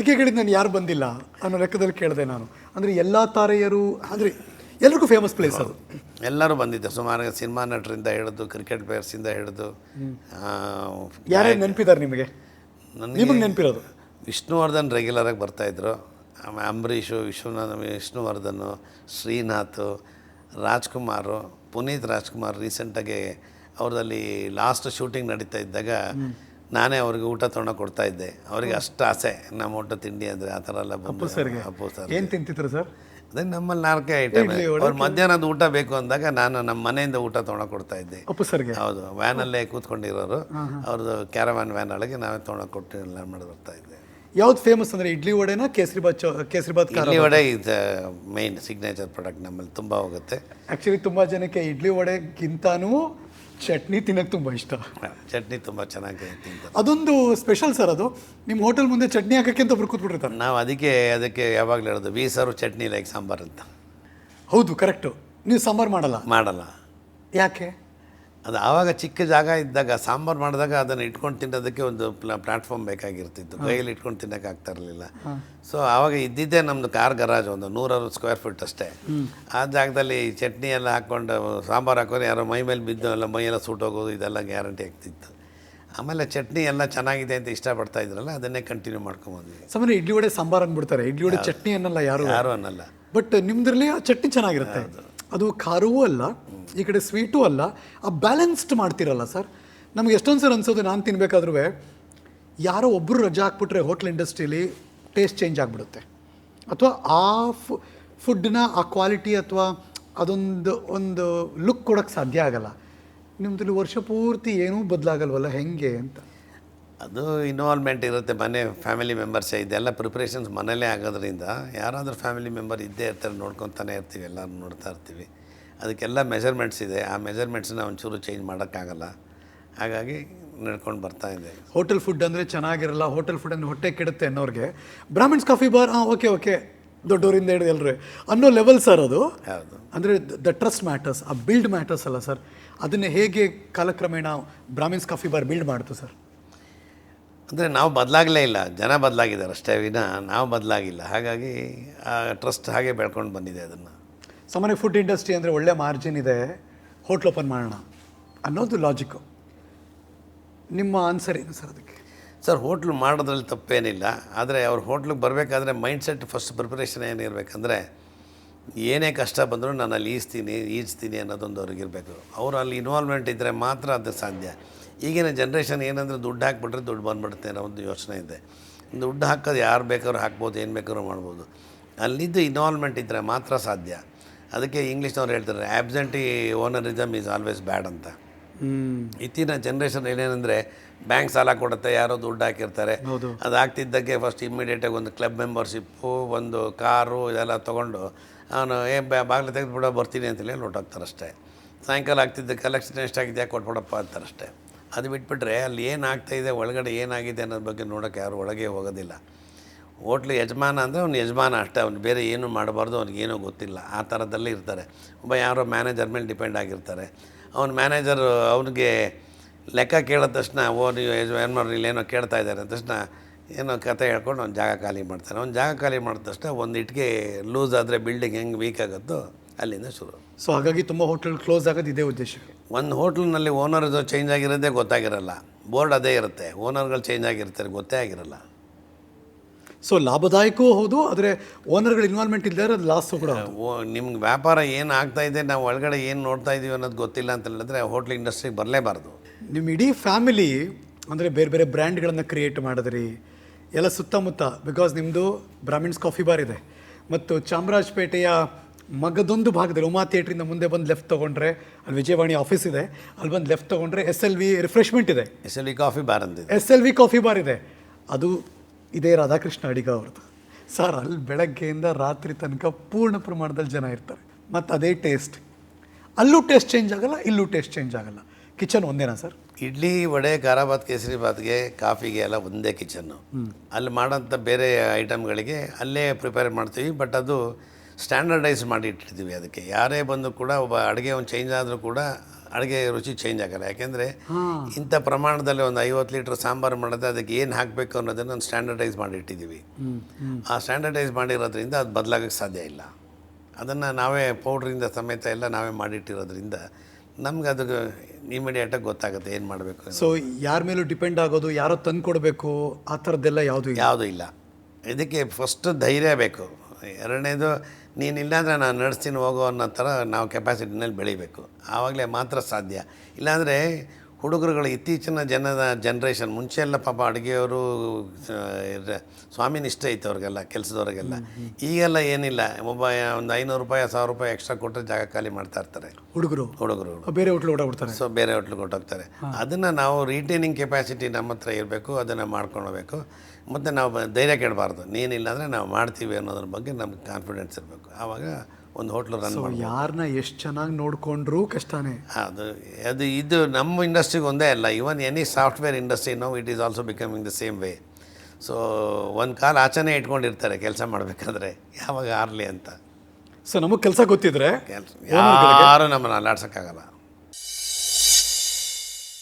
ಅದಕ್ಕೆ ನಾನು ಯಾರು ಬಂದಿಲ್ಲ ಅನ್ನೋ ಲೆಕ್ಕದಲ್ಲಿ ಕೇಳಿದೆ ನಾನು. ಅಂದರೆ ಎಲ್ಲ ತಾರೆಯರು ಅಂದರೆ ಎಲ್ರಿಗೂ ಫೇಮಸ್ ಪ್ಲೇಸ್ ಅದು. ಎಲ್ಲರೂ ಬಂದಿದ್ದೆ. ಸುಮಾರು ಸಿನಿಮಾ ನಟರಿಂದ ಹಿಡಿದು ಕ್ರಿಕೆಟ್ ಪ್ಲೇಯರ್ಸಿಂದ ಹಿಡಿದು ಯಾರ್ಯಾರು ನೆನಪಿದ್ದಾರೆ ನಿಮಗೆ? ನಿಮಗೆ ನೆನಪಿರೋದು? ವಿಷ್ಣುವರ್ಧನ್ ರೆಗ್ಯುಲರಾಗಿ ಬರ್ತಾಯಿದ್ರು ಆಮೇಲೆ ಅಂಬರೀಷು ವಿಶ್ವನಾಥ ವಿಷ್ಣುವರ್ಧನ್ ಶ್ರೀನಾಥ್ ರಾಜ್ಕುಮಾರು ಪುನೀತ್ ರಾಜ್ಕುಮಾರ್ ರೀಸೆಂಟಾಗಿ ಅವ್ರದಲ್ಲಿ ಲಾಸ್ಟ್ ಶೂಟಿಂಗ್ ನಡೀತಾ ಇದ್ದಾಗ ನಾನೇ ಅವ್ರಿಗೆ ಊಟ ತೊಗೊಂಡು ಕೊಡ್ತಾ ಇದ್ದೆ. ಅವ್ರಿಗೆ ಅಷ್ಟು ಆಸೆ. ನಮ್ಮ ಊಟ ತಿಂಡಿ ಅಂದರೆ ಆ ಥರ ಎಲ್ಲ ಬಂದು ಸರ್ಗೆ. ಅಪ್ಪು ಸರ್ ಏನು ತಿಂತಿದ್ರು ಸರ್? ಅದೇ ನಮ್ಮಲ್ಲಿ ನಾಲ್ಕೇ ಐಟಮ್ ಅವ್ರು ಮಧ್ಯಾಹ್ನದ ಊಟ ಬೇಕು ಅಂದಾಗ ನಾನು ನಮ್ಮ ಮನೆಯಿಂದ ಊಟ ತೊಗೊಂಡು ಕೊಡ್ತಾ ಇದ್ದೆ. ಅಪ್ಪು ಸರ್ಗೆ? ಹೌದು. ವ್ಯಾನಲ್ಲೇ ಕೂತ್ಕೊಂಡಿರೋರು. ಅವ್ರದ್ದು ಕ್ಯಾರವ್ಯಾನ್ ವ್ಯಾನ್ ಒಳಗೆ ನಾವೇ ತೊಗೊಂಡು ಕೊಟ್ಟು ಎಲ್ಲ ಮಾಡಿ ಬರ್ತಾ ಇದ್ದೆ. ಯಾವ್ದು ಫೇಮಸ್ ಅಂದರೆ ಇಡ್ಲಿ ವಡೆನಾ ಕೇಸರಿಬಾತ್ ಚೌ ಕೇಸರಿಬಾತ್ ಇಡ್ಲಿ ವಡೆ ಇದು ಮೈನ್ ಸಿಗ್ನೇಚರ್ ಪ್ರಾಡಕ್ಟ್ ನಮ್ಮಲ್ಲಿ ತುಂಬ ಹೋಗುತ್ತೆ. ಆ್ಯಕ್ಚುಲಿ ತುಂಬ ಜನಕ್ಕೆ ಇಡ್ಲಿ ವಡೆಗಿಂತಾನೂ ಚಟ್ನಿ ತಿನ್ನಕ್ಕೆ ತುಂಬ ಇಷ್ಟ. ಚಟ್ನಿ ತುಂಬ ಚೆನ್ನಾಗಿ ತಿಂತಾರೆ. ಅದೊಂದು ಸ್ಪೆಷಲ್ ಸರ್ ಅದು. ನಿಮ್ಮ ಹೋಟೆಲ್ ಮುಂದೆ ಚಟ್ನಿ ಹಾಕಕ್ಕೆ ಅಂತ ಒಬ್ರು ಕೂತ್ಬಿಟ್ಟಿರ್ತಾರೆ. ನಾವು ಅದಕ್ಕೆ ಅದಕ್ಕೆ ಯಾವಾಗಲೂ ಹೇಳೋದು ಬಿ ಸಾರು ಚಟ್ನಿ ಲೈಕ್ ಸಾಂಬಾರು ಅಂತ. ಹೌದು ಕರೆಕ್ಟು ನೀವು ಸಾಂಬಾರು ಮಾಡಲ್ಲ? ಮಾಡಲ್ಲ. ಯಾಕೆ? ಅದು ಆವಾಗ ಚಿಕ್ಕ ಜಾಗ ಇದ್ದಾಗ ಸಾಂಬಾರು ಮಾಡಿದಾಗ ಅದನ್ನು ಇಟ್ಕೊಂಡು ತಿನ್ನೋದಕ್ಕೆ ಒಂದು ಪ್ಲಾಟ್ಫಾರ್ಮ್ ಬೇಕಾಗಿರ್ತಿತ್ತು. ಕೈಯಲ್ಲಿ ಇಟ್ಕೊಂಡು ತಿನ್ನೋಕೆ ಆಗ್ತಾ ಇರಲಿಲ್ಲ. ಸೊ ಆವಾಗ ಇದ್ದಿದ್ದೇ ನಮ್ಮದು ಕಾರ್ ಗರಾಜ್ ಒಂದು ನೂರಾರು ಸ್ಕ್ವೇರ್ ಫೀಟ್ ಅಷ್ಟೇ. ಆ ಜಾಗದಲ್ಲಿ ಚಟ್ನಿ ಎಲ್ಲ ಹಾಕ್ಕೊಂಡು ಸಾಂಬಾರು ಹಾಕೊಂಡು ಯಾರೋ ಮೈ ಮೇಲೆ ಬಿದ್ದು ಎಲ್ಲ ಮೈಯೆಲ್ಲ ಸುಟ್ಟೋಗೋದು ಇದೆಲ್ಲ ಗ್ಯಾರಂಟಿ ಆಗ್ತಿತ್ತು. ಆಮೇಲೆ ಚಟ್ನಿ ಎಲ್ಲ ಚೆನ್ನಾಗಿದೆ ಅಂತ ಇಷ್ಟಪಡ್ತಾ ಇದ್ರಲ್ಲ ಅದನ್ನೇ ಕಂಟಿನ್ಯೂ ಮಾಡ್ಕೊಂಬಂದ್ವಿ ಸಾಮಾನ್ಯ ಇಡ್ಲಿ ವಡೆ ಸಾಂಬಾರು ಅಂದ್ಬಿಡ್ತಾರೆ. ಇಡ್ಲಿ ವಡೆ ಚಟ್ನಿ ಅನ್ನಲ್ಲ ಯಾರು? ಯಾರು ಅನ್ನಲ್ಲ. ಬಟ್ ನಿಮ್ದ್ರಲ್ಲಿ ಆ ಚಟ್ನಿ ಚೆನ್ನಾಗಿರುತ್ತೆ. ಅದು ಖಾರವೂ ಅಲ್ಲ ಈ ಕಡೆ ಸ್ವೀಟು ಅಲ್ಲ, ಆ ಬ್ಯಾಲೆನ್ಸ್ಡ್ ಮಾಡ್ತಿರಲ್ಲ ಸರ್ ನಮ್ಗೆ ಎಷ್ಟೊಂದು ಸರ್ ಅನ್ಸೋದು, ನಾನು ತಿನ್ಬೇಕಾದ್ರೂ ಯಾರೋ ಒಬ್ಬರು ರಜಾ ಹಾಕ್ಬಿಟ್ರೆ ಹೋಟ್ಲ್ ಇಂಡಸ್ಟ್ರೀಲಿ ಟೇಸ್ಟ್ ಚೇಂಜ್ ಆಗಿಬಿಡುತ್ತೆ. ಅಥವಾ ಆ ಫು ಫುಡ್ನ ಆ ಕ್ವಾಲಿಟಿ ಅಥವಾ ಅದೊಂದು, ಒಂದು ಲುಕ್ ಕೊಡೋಕ್ಕೆ ಸಾಧ್ಯ ಆಗಲ್ಲ. ನಿಮ್ಮದ್ರಲ್ಲಿ ವರ್ಷ ಪೂರ್ತಿ ಏನೂ ಬದಲಾಗಲ್ವಲ್ಲ, ಹೆಂಗೆ ಅಂತ? ಅದು ಇನ್ವಾಲ್ವ್ಮೆಂಟ್ ಇರುತ್ತೆ ಮನೆ ಫ್ಯಾಮಿಲಿ ಮೆಂಬರ್ಸೇ ಇದೆಲ್ಲ ಪ್ರಿಪ್ರೇಷನ್ಸ್ ಮನೇಲೇ ಆಗೋದ್ರಿಂದ ಯಾರಾದರೂ ಫ್ಯಾಮಿಲಿ ಮೆಂಬರ್ ಇದ್ದೇ ಇರ್ತಾರೆ, ನೋಡ್ಕೊತಾನೆ ಇರ್ತೀವಿ ಎಲ್ಲರೂ ನೋಡ್ತಾ ಇರ್ತೀವಿ. ಅದಕ್ಕೆಲ್ಲ ಮೆಜರ್ಮೆಂಟ್ಸ್ ಇದೆ. ಆ ಮೆಜರ್ಮೆಂಟ್ಸನ್ನ ಒಂಚೂರು ಚೇಂಜ್ ಮಾಡೋಕ್ಕಾಗಲ್ಲ. ಹಾಗಾಗಿ ನಡ್ಕೊಂಡು ಬರ್ತಾ ಇದೆ. ಹೋಟೆಲ್ ಫುಡ್ ಅಂದರೆ ಚೆನ್ನಾಗಿರಲ್ಲ. ಹೋಟೆಲ್ ಫುಡ್ ಅಂದರೆ ಹೊಟ್ಟೆ ಕೆಡುತ್ತೆ ಅನ್ನೋರಿಗೆ. ಬ್ರಾಹ್ಮಿಣ್ಸ್ ಕಾಫಿ ಬಾರ್ ಹಾಂ ಓಕೆ ಓಕೆ ದೊಡ್ಡವರಿಂದ ಹಿಡಿದು ಎಲ್ಲರೂ ಅನ್ನೋ ಲೆವೆಲ್ ಸರ್ ಅದು. ಹೌದು. ಅಂದರೆ ದ ಟ್ರಸ್ಟ್ ಮ್ಯಾಟರ್ಸ್ ಆ ಬಿಲ್ಡ್ ಮ್ಯಾಟರ್ಸ್ ಅಲ್ಲ ಸರ್ ಅದನ್ನು ಹೇಗೆ ಕಾಲಕ್ರಮೇಣ ಬ್ರಾಹ್ಮಿನ್ಸ್ ಕಾಫಿ ಬಾರ್ ಬಿಲ್ಡ್ ಮಾಡ್ತು ಸರ್ ಅಂದರೆ ನಾವು ಬದಲಾಗಲೇ ಇಲ್ಲ. ಜನ ಬದಲಾಗಿದ್ದಾರೆ ಅಷ್ಟೇ. ವಿನ ನಾವು ಬದಲಾಗಿಲ್ಲ. ಹಾಗಾಗಿ ಆ ಟ್ರಸ್ಟ್ ಹಾಗೆ ಬೆಳ್ಕೊಂಡು ಬಂದಿದೆ ಅದನ್ನು. ಸಾಮಾನ್ಯ ಫುಡ್ ಇಂಡಸ್ಟ್ರಿ ಅಂದರೆ ಒಳ್ಳೆ ಮಾರ್ಜಿನ್ ಇದೆ. ಹೋಟ್ಲ್ ಓಪನ್ ಮಾಡೋಣ ಅನ್ನೋದು ಲಾಜಿಕ್ಕು ನಿಮ್ಮ ಆನ್ಸರ್ ಏನು ಸರ್ ಅದಕ್ಕೆ? ಸರ್ ಹೋಟ್ಲು ಮಾಡೋದ್ರಲ್ಲಿ ತಪ್ಪೇನಿಲ್ಲ. ಆದರೆ ಅವ್ರು ಹೋಟ್ಲಿಗೆ ಬರಬೇಕಾದ್ರೆ ಮೈಂಡ್ ಸೆಟ್ ಫಸ್ಟ್ ಪ್ರಿಪ್ರೇಷನ್ ಏನಿರಬೇಕಂದ್ರೆ ಏನೇ ಕಷ್ಟ ಬಂದರೂ ನಾನು ಅಲ್ಲಿ ಈಜ್ತೀನಿ ಈಜ್ತೀನಿ ಅನ್ನೋದೊಂದು ಅವ್ರಿಗೆ ಇರಬೇಕು. ಅವರು ಅಲ್ಲಿ ಇನ್ವಾಲ್ವ್ಮೆಂಟ್ ಇದ್ದರೆ ಮಾತ್ರ ಅದು ಸಾಧ್ಯ. ಈಗಿನ ಜನ್ರೇಷನ್ ಏನಂದರೆ ದುಡ್ಡು ಹಾಕ್ಬಿಟ್ರೆ ದುಡ್ಡು ಬಂದ್ಬಿಡುತ್ತೆ ಅನ್ನೋ ಒಂದು ಯೋಚನೆ ಇದೆ. ದುಡ್ಡು ಹಾಕೋದು ಯಾರು ಬೇಕಾದ್ರೂ ಹಾಕ್ಬೋದು, ಏನು ಬೇಕಾದ್ರೂ ಮಾಡ್ಬೋದು. ಅಲ್ಲಿದ್ದು ಇನ್ವಾಲ್ವ್ಮೆಂಟ್ ಇದ್ದರೆ ಮಾತ್ರ ಸಾಧ್ಯ. ಅದಕ್ಕೆ ಇಂಗ್ಲೀಷ್ನವ್ರು ಹೇಳ್ತಾರೆ absentee ownerism is always bad ಅಂತ. ಇತ್ತಿನ ಜನ್ರೇಷನ್ ಏನೇನೆಂದರೆ ಬ್ಯಾಂಕ್ ಸಾಲ ಕೊಡುತ್ತೆ ಯಾರೋ ದುಡ್ಡು ಹಾಕಿರ್ತಾರೆ. ಅದು ಆಗ್ತಿದ್ದಕ್ಕೆ ಫಸ್ಟ್ ಇಮ್ಮಿಡಿಯೇಟಾಗಿ ಒಂದು ಕ್ಲಬ್ ಮೆಂಬರ್ಶಿಪ್ಪು ಒಂದು ಕಾರು ಇದೆಲ್ಲ ತೊಗೊಂಡು ಅವನು ಏ ಬಾಗಿಲು ತೆಗೆದುಬಿಡೋ ಬರ್ತೀನಿ ಅಂತೇಳಿ ಆಗ್ತಾರೆ ಅಷ್ಟೇ ಸಾಯಂಕಾಲ ಆಗ್ತಿದ್ದ ಕಲೆಕ್ಷನ್ ಎಷ್ಟಾಗಿದೆ ಕೊಟ್ಬಿಡಪ್ಪ ಅಂತಾರಷ್ಟೇ. ಅದು ಬಿಟ್ಬಿಟ್ರೆ ಅಲ್ಲಿ ಏನಾಗ್ತಾಯಿದೆ ಒಳಗಡೆ ಏನಾಗಿದೆ ಅನ್ನೋದ್ರ ಬಗ್ಗೆ ನೋಡೋಕ್ಕೆ ಯಾರು ಒಳಗೆ ಹೋಗೋದಿಲ್ಲ. ಹೋಟ್ಲು ಯಜಮಾನ ಅಂದರೆ ಅವ್ನು ಯಜಮಾನ ಅಷ್ಟೇ ಅವ್ನು ಬೇರೆ ಏನು ಮಾಡಬಾರ್ದು ಅವ್ನಿಗೇನೂ ಗೊತ್ತಿಲ್ಲ. ಆ ಥರದಲ್ಲಿ ಇರ್ತಾರೆ. ಒಬ್ಬ ಯಾರೋ ಮ್ಯಾನೇಜರ್ ಮೇಲೆ ಡಿಪೆಂಡ್ ಆಗಿರ್ತಾರೆ. ಅವ್ನು ಮ್ಯಾನೇಜರು ಅವನಿಗೆ ಲೆಕ್ಕ ಕೇಳಿದ ತಕ್ಷಣ ಓ ನೀವು ಯಜಮಾನ್ರು ಇಲ್ಲೇನೋ ಕೇಳ್ತಾ ಇದ್ದಾರೆ ಅಂದ ತಕ್ಷಣ ಏನೋ ಕತೆ ಹೇಳ್ಕೊಂಡು ಅವ್ನು ಜಾಗ ಖಾಲಿ ಮಾಡ್ತಾನೆ. ಅವ್ನು ಜಾಗ ಖಾಲಿ ಮಾಡಿದ ತಕ್ಷಣ ಒಂದು ಇಟ್ಟಿಗೆ ಲೂಸ್ ಆದರೆ ಬಿಲ್ಡಿಂಗ್ ಹೆಂಗೆ ವೀಕ್ ಆಗುತ್ತೋ ಅಲ್ಲಿಂದ ಶುರು. ಸೊ ಹಾಗಾಗಿ ತುಂಬ ಹೋಟೆಲ್ ಕ್ಲೋಸ್ ಆಗೋದು ಇದೇ ಉದ್ದೇಶ. ಒಂದು ಹೋಟ್ಲಿನಲ್ಲಿ ಓನರ್ ಚೇಂಜ್ ಆಗಿರೋದೇ ಗೊತ್ತಾಗಿರಲ್ಲ. ಬೋರ್ಡ್ ಅದೇ ಇರುತ್ತೆ. ಓನರ್ಗಳು ಚೇಂಜ್ ಆಗಿರ್ತಾರೆ ಗೊತ್ತೇ ಆಗಿರಲ್ಲ. ಸೊ ಲಾಭದಾಯಕವೂ ಹೌದು ಆದರೆ ಓನರ್ಗಳ ಇನ್ವಾಲ್ವ್ಮೆಂಟ್ ಇಲ್ಲದೆ ಅದು ಲಾಸು ಕೂಡ ಓ ನಿಮ್ಗೆ ವ್ಯಾಪಾರ ಏನು ಆಗ್ತಾ ಇದೆ ನಾವು ಒಳಗಡೆ ಏನು ನೋಡ್ತಾ ಇದ್ದೀವಿ ಅನ್ನೋದು ಗೊತ್ತಿಲ್ಲ ಅಂತ ಹೇಳಿದ್ರೆ ಹೋಟ್ಲ್ ಇಂಡಸ್ಟ್ರಿಗೆ ಬರಲೇಬಾರ್ದು. ನಿಮ್ಮ ಇಡೀ ಫ್ಯಾಮಿಲಿ ಅಂದರೆ ಬೇರೆ ಬೇರೆ ಬ್ರ್ಯಾಂಡ್ಗಳನ್ನು ಕ್ರಿಯೇಟ್ ಮಾಡಿದ್ರಿ ಎಲ್ಲ ಸುತ್ತಮುತ್ತ ಬಿಕಾಸ್ ನಿಮ್ಮದು ಬ್ರಾಹ್ಮಿಣ್ಸ್ ಕಾಫಿ ಬಾರ್ ಇದೆ. ಮತ್ತು ಚಾಮರಾಜಪೇಟೆಯ ಮಗದೊಂದು ಭಾಗದಲ್ಲಿ ಉಮಾ ಥಿಯೇಟ್ರಿಂದ ಮುಂದೆ ಬಂದು ಲೆಫ್ಟ್ ತೊಗೊಂಡ್ರೆ ಅಲ್ಲಿ ವಿಜಯವಾಣಿ ಆಫೀಸ್ ಇದೆ ಅಲ್ಲಿ ಬಂದು ಲೆಫ್ಟ್ ತೊಗೊಂಡ್ರೆ ಎಸ್ ಎಲ್ ವಿ ರಿಫ್ರೆಶ್ಮೆಂಟ್ ಇದೆ. S L V coffee bar ಅಂತಿದೆ S L V coffee bar ಇದೆ. ಅದು ಇದೇ ರಾಧಾಕೃಷ್ಣ ಅಡಿಗ ಅವ್ರದ್ದು. ಸರ್ ಅಲ್ಲಿ ಬೆಳಗ್ಗೆಯಿಂದ ರಾತ್ರಿ ತನಕ ಪೂರ್ಣ ಪ್ರಮಾಣದಲ್ಲಿ ಜನ ಇರ್ತಾರೆ. ಮತ್ತು ಅದೇ ಟೇಸ್ಟ್ ಅಲ್ಲೂ ಟೇಸ್ಟ್ ಚೇಂಜ್ ಆಗಲ್ಲ ಇಲ್ಲೂ ಟೇಸ್ಟ್ ಚೇಂಜ್ ಆಗಲ್ಲ. ಕಿಚನ್ ಒಂದೇನಾ ಸರ್ ಇಡ್ಲಿ ವಡೆ ಖಾರಾಬಾತ್ ಕೇಸರಿ ಬಾತ್ಗೆ ಕಾಫಿಗೆ ಎಲ್ಲ ಒಂದೇ ಕಿಚನ್ನು ಅಲ್ಲಿ ಮಾಡೋಂಥ ಬೇರೆ ಐಟಮ್ಗಳಿಗೆ ಅಲ್ಲೇ ಪ್ರಿಪೇರ್ ಮಾಡ್ತೀವಿ ಬಟ್ ಅದು ಸ್ಟ್ಯಾಂಡರ್ಡೈಸ್ ಮಾಡಿ ಇಟ್ಟಿರ್ತೀವಿ ಅದಕ್ಕೆ. ಯಾರೇ ಬಂದು ಕೂಡ ಒಬ್ಬ ಅಡುಗೆ ಒಂದು ಚೇಂಜ್ ಆದರೂ ಕೂಡ ಅಡುಗೆ ರುಚಿ ಚೇಂಜ್ ಆಗಲ್ಲ. ಯಾಕೆಂದರೆ ಇಂಥ ಪ್ರಮಾಣದಲ್ಲಿ ಒಂದು ಐವತ್ತು ಲೀಟ್ರ್ ಸಾಂಬಾರು ಮಾಡಿದ್ರೆ ಅದಕ್ಕೆ ಏನು ಹಾಕಬೇಕು ಅನ್ನೋದನ್ನು ಒಂದು ಸ್ಟ್ಯಾಂಡರ್ಡೈಸ್ ಮಾಡಿ ಇಟ್ಟಿದ್ದೀವಿ ಆ ಸ್ಟ್ಯಾಂಡರ್ಡೈಸ್ ಮಾಡಿರೋದ್ರಿಂದ ಅದು ಬದಲಾಗಕ್ಕೆ ಸಾಧ್ಯ ಇಲ್ಲ. ಅದನ್ನು ನಾವೇ ಪೌಡ್ರಿಂದ ಸಮೇತ ಎಲ್ಲ ನಾವೇ ಮಾಡಿಟ್ಟಿರೋದ್ರಿಂದ ನಮ್ಗೆ ಅದು ಇಮಿಡಿಯೇಟಾಗಿ ಗೊತ್ತಾಗುತ್ತೆ ಏನು ಮಾಡಬೇಕು ಸೊ ಯಾರ ಮೇಲೂ ಡಿಪೆಂಡ್ ಆಗೋದು ಯಾರೋ ತಂದು ಕೊಡಬೇಕು ಆ ಥರದ್ದೆಲ್ಲ ಯಾವುದು ಯಾವುದೂ ಇಲ್ಲ. ಇದಕ್ಕೆ ಫಸ್ಟ್ ಧೈರ್ಯ ಬೇಕು. ಎರಡನೇದು ನೀನು ಇಲ್ಲಾಂದರೆ ನಾನು ನಡೆಸ್ತೀನಿ ಹೋಗೋ ಅನ್ನೋ ಥರ ನಾವು ಕೆಪಾಸಿಟಿನಲ್ಲಿ ಬೆಳಿಬೇಕು. ಆವಾಗಲೇ ಮಾತ್ರ ಸಾಧ್ಯ. ಇಲ್ಲಾಂದರೆ ಹುಡುಗರುಗಳು ಇತ್ತೀಚಿನ ಜನದ ಜನ್ರೇಷನ್ ಮುಂಚೆ ಎಲ್ಲ ಪಾಪ ಅಡುಗೆಯವರು ಸ್ವಾಮಿ ನಿಷ್ಠೆ ಇತ್ತು ಅವ್ರಿಗೆಲ್ಲ ಕೆಲಸದವ್ರಿಗೆಲ್ಲ. ಈಗೆಲ್ಲ ಏನಿಲ್ಲ ಒಬ್ಬ ಒಂದು ಐನೂರು ರೂಪಾಯಿ ಸಾವಿರ ರೂಪಾಯಿ ಎಕ್ಸ್ಟ್ರಾ ಕೊಟ್ಟರೆ ಜಾಗ ಖಾಲಿ ಮಾಡ್ತಾ ಇರ್ತಾರೆ. ಹುಡುಗರು. ಹುಡುಗರು. ಬೇರೆ ಹೋಟ್ಲು ಓಡಾಡ್ತಾರೆ ಸೊ ಬೇರೆ ಹೋಟ್ಲಿಗೆ ಹೊಟ್ಟೋಗ್ತಾರೆ ಅದನ್ನು ನಾವು ರಿಟೈನಿಂಗ್ ಕೆಪಾಸಿಟಿ ನಮ್ಮ ಹತ್ರ ಇರಬೇಕು ಅದನ್ನು ಮಾಡ್ಕೊಳ್ಬೇಕು. ಮತ್ತು ನಾವು ಧೈರ್ಯ ಕೆಡಬಾರ್ದು. ನೀನಿಲ್ಲ ಅಂದರೆ ನಾವು ಮಾಡ್ತೀವಿ ಅನ್ನೋದ್ರ ಬಗ್ಗೆ ನಮ್ಗೆ ಕಾನ್ಫಿಡೆನ್ಸ್ ಇರಬೇಕು. ಆವಾಗ ಒಂದು ಹೋಟ್ಲು ರನ್ ಯಾರನ್ನ ಎಷ್ಟು ಚೆನ್ನಾಗಿ ನೋಡಿಕೊಂಡ್ರೂ ಕಷ್ಟನೇ. ಅದು ಅದು ಇದು ನಮ್ಮ ಇಂಡಸ್ಟ್ರಿಗೆ ಒಂದೇ ಅಲ್ಲ. Even any software industry no it is also becoming the same way so ಒಂದು ಕಾಲು ಆಚೆನೇ ಇಟ್ಕೊಂಡಿರ್ತಾರೆ ಕೆಲಸ ಮಾಡಬೇಕಾದ್ರೆ. ಯಾವಾಗ ಆರಲಿ ಅಂತ. ಸೊ ನಮಗೆ ಕೆಲಸ ಗೊತ್ತಿದ್ರೆ ಯಾರು ನಮ್ಮನ್ನು ಅಲ್ಲಾಡ್ಸೋಕ್ಕಾಗಲ್ಲ.